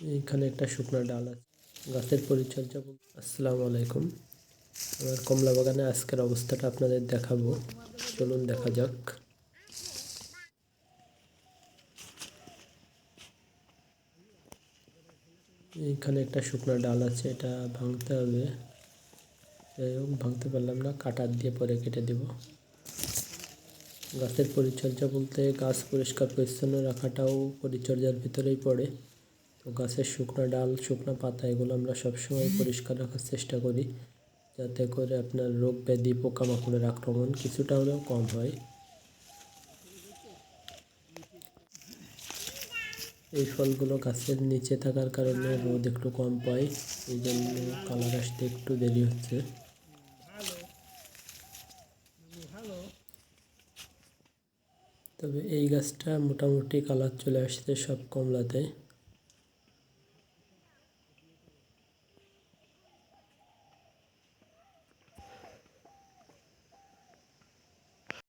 এইখানে একটা শুকনো ডাল আছে। গাছের পরিচর্যা আসসালামু আলাইকুম। আমার কমলা বাগানে আজকের অবস্থাটা আপনাদের দেখাবো। চলুন দেখা যাক। এইখানে একটা শুকনো ডাল আছে, এটা ভাঙতে হবে। যাই হোক, ভাঙতে পারলাম না, কাটার দিয়ে পরে কেটে দেব। গাছের পরিচর্যা বলতে গাছ পরিষ্কার পরিচ্ছন্ন রাখাটাও পরিচর্যার ভিতরেই পড়ে। তো গাছের শুকনো ডাল, শুকনো পাতা, এগুলো আমরা সবসময় পরিষ্কার রাখার চেষ্টা করি। যাতে করে আপনার রোগ ব্যাধি, পোকামাকড়ের আক্রমণ কিছুটা হলেও কম হয়। এই ফলগুলো গাছের নিচে থাকার কারণে রোদ একটু কম পায়, এই জন্য কালার আসতে একটু দেরি হচ্ছে। তবে এই গাছটা মোটামুটি কালার চলে আসছে সব কমলাতে।